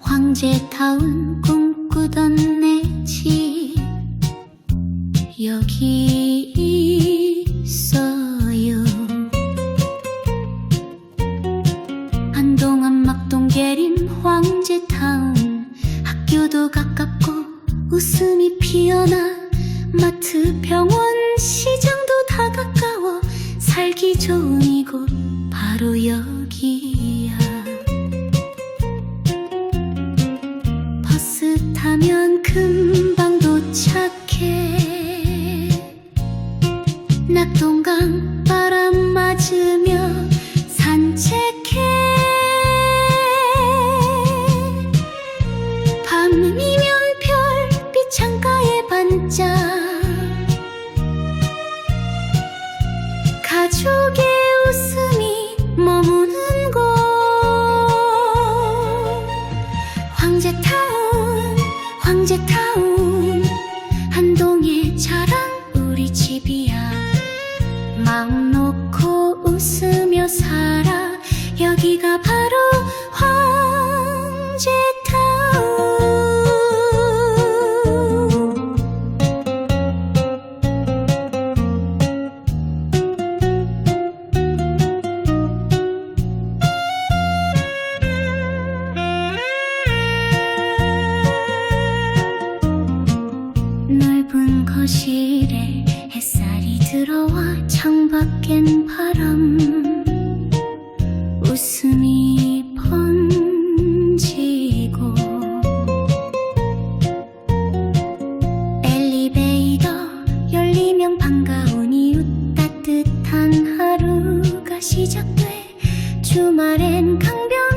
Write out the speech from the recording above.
황제타운 꿈꾸던 내 집. 여기 있어요. 한동안 막동 계림 황제타운. 학교도 가깝고 웃음이 피어나 마트 병원 시장도 다 가까워. 살기 좋은 이곳 바로 여기 버스 타면 금방 도착해. 낙동강 바람 맞으며 살아. 여기가 바로 황제타운 넓은 거실에 햇살이 들어와 창밖엔 바람 분명 반가운 이웃 따뜻한 하루가 시작돼. 주말엔 강변